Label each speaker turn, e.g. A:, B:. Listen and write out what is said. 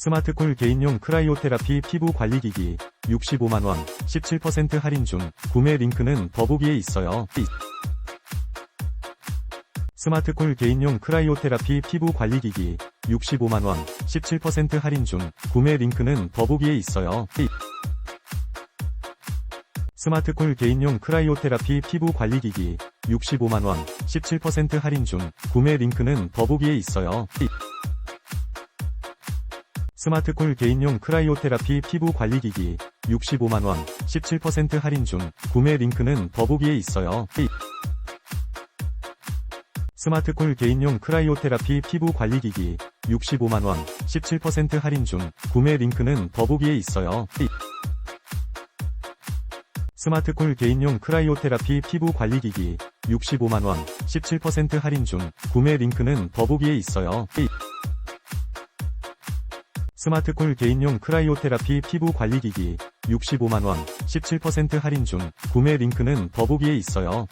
A: 스마트콜 개인용 크라이오테라피 피부 관리기기 65만원 17% 할인 중 구매 링크는 더보기에 있어요. 스마트콜 개인용 크라이오테라피 피부 관리기기 65만원 17% 할인 중 구매 링크는 더보기에 있어요. 스마트콜 개인용 크라이오테라피 피부 관리기기 65만원 17% 할인 중 구매 링크는 더보기에 있어요. 스마트콜 개인용 크라이오테라피 피부 관리기기 65만원 17% 할인 중 구매 링크는 더보기에 있어요. 스마트콜 개인용 크라이오테라피 피부 관리기기 65만원 17% 할인 중 구매 링크는 더보기에 있어요. 스마트콜 개인용 크라이오테라피 피부 관리기기 65만원 17% 할인 중 구매 링크는 더보기에 있어요. 스마트콜 개인용 크라이오테라피 피부 관리기기 65만원 17% 할인 중 구매 링크는 더보기에 있어요.